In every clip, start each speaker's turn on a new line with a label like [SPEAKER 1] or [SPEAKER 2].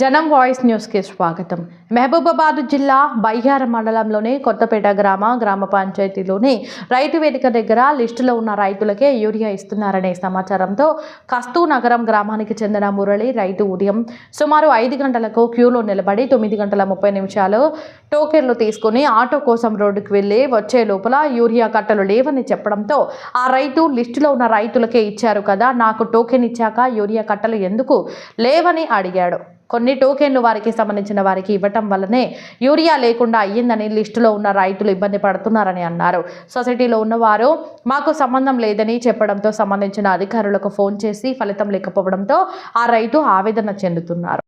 [SPEAKER 1] జనం వాయిస్ న్యూస్కి స్వాగతం. మహబూబాబాద్ జిల్లా బయ్యార మండలంలోని కొత్తపేట గ్రామ గ్రామ పంచాయతీలోని రైతు వేదిక దగ్గర లిస్టులో ఉన్న రైతులకే యూరియా ఇస్తున్నారనే సమాచారంతో కస్తూ నగరం గ్రామానికి చెందిన మురళి రైతు ఉదయం సుమారు ఐదు గంటలకు క్యూలో నిలబడి తొమ్మిది గంటల ముప్పై నిమిషాలు టోకెన్లు తీసుకుని ఆటో కోసం రోడ్డుకు వెళ్ళి వచ్చే లోపల యూరియా కట్టలు లేవని చెప్పడంతో ఆ రైతు లిస్టులో ఉన్న రైతులకే ఇచ్చారు కదా నాకు టోకెన్ ఇచ్చాక యూరియా కట్టలు ఎందుకు లేవని అడిగాడు. కొన్ని టోకెన్లు వారికి సంబంధించిన వారికి ఇవ్వటం వల్లనే యూరియా లేకుండా అయ్యిందని లిస్టులో ఉన్న రైతులు ఇబ్బంది పడుతున్నారని అన్నారు. సొసైటీలో ఉన్నవారు మాకు సంబంధం లేదని చెప్పడంతో సంబంధించిన అధికారులకు ఫోన్ చేసి ఫలితం లేకపోవడంతో ఆ రైతు ఆవేదన చెందుతున్నారు.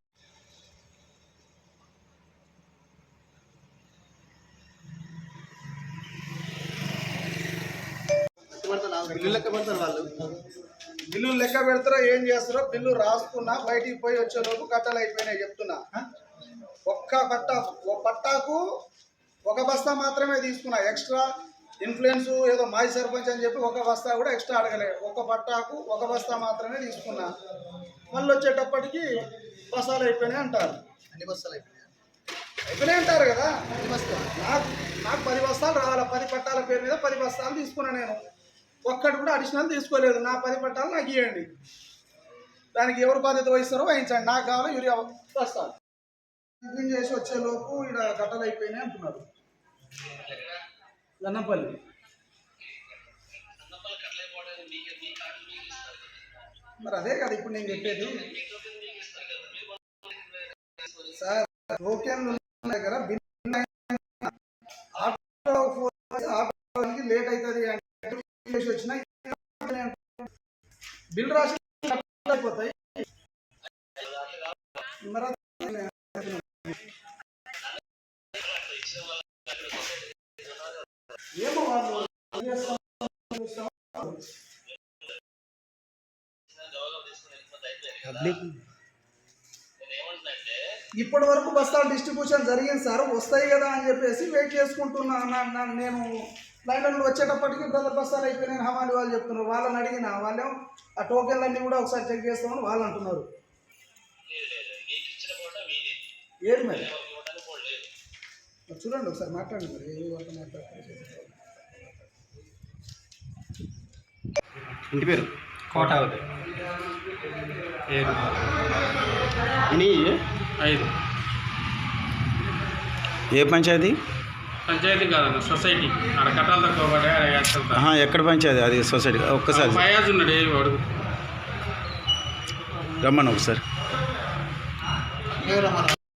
[SPEAKER 2] వాళ్ళు. బిల్లు లెక్క పెడతారో ఏం చేస్తారో బిల్లు రాసుకున్నా బయటికి పోయి వచ్చేలోపు కట్టలు అయిపోయినాయి చెప్తున్నా. ఒక్క పట్టా ఒక పట్టాకు ఒక బస్తా మాత్రమే తీసుకున్నా ఎక్స్ట్రా ఇన్ఫ్లుయెన్స్ ఏదో మాజీ సర్పంచ్ అని చెప్పి ఒక బస్తా కూడా ఎక్స్ట్రా అడగలే. ఒక పట్టాకు ఒక బస్తా మాత్రమే తీసుకున్నా. మళ్ళీ వచ్చేటప్పటికి బస్తాలు అయిపోయినాయి అంటారు. అన్ని బస్తాలు అయిపోయినాయి. అయిపోయినాయి అంటారు కదా. అన్ని బస్తాలు నాకు నాకు పది బస్తాలు రావాలి? పది పట్టాల పేరు మీద పది బస్తాలు తీసుకున్నా నేను. ఒక్కడు కూడా అడిషనల్ తీసుకోలేదు. నా పది పట్టాలు నాకు ఇవ్వండి దానికి ఎవరు బాధ్యత వహిస్తారో వహించండి. నాకు కావాలి యూరియా వస్తారు టిఫిన్ చేసి వచ్చేలోపు ఇక్కడ గట్టలు అయిపోయినాయి అంటున్నారు. గన్నపల్లి. మరి అదే కదా ఇప్పుడు నేను చెప్పేది. సార్ టోకెన్లు దగ్గర ఆటో ఫోన్ ఆటోకి లేట్ అవుతుంది బిల్ రాసి అయిపోతాయి ఏమో వాళ్ళు? ఇప్పటి వరకు బస్తాల డిస్ట్రిబ్యూషన్ జరిగింది సార్ వస్తాయి కదా అని చెప్పేసి వెయిట్ చేసుకుంటున్నా నా- లైన్లో వచ్చేటప్పటికి బ్రదర్ బస్తాలు అయిపోయినాయి హమాలి వాళ్ళు చెప్తున్నారు. వాళ్ళని అడిగిన వాళ్ళేమో ఆ టోకెన్లన్నీ కూడా ఒకసారి చెక్ చేస్తామని వాళ్ళు అంటున్నారు. ఏది మరి? చూడండి ఒకసారి మాట్లాడండి మరి ఏ వాళ్ళతో మాట్లాడుతున్నారు
[SPEAKER 3] ఇంటి పేరు?
[SPEAKER 4] కోటావతి ఏడు.
[SPEAKER 3] ఇని
[SPEAKER 4] ఐదు.
[SPEAKER 3] ఏ పంచాయతీ?
[SPEAKER 4] పంచాయతీ కాదన్న సొసైటీ. ఆడ కట్టాలు తక్కువ
[SPEAKER 3] ఆహా, ఎక్కడ పంచాయతీ? అది సొసైటీ. ఒక్కసారి.
[SPEAKER 4] ఫయాజ్ ఉన్నాడు ఏ వాడు.
[SPEAKER 3] రమ్మను ఒకసారి.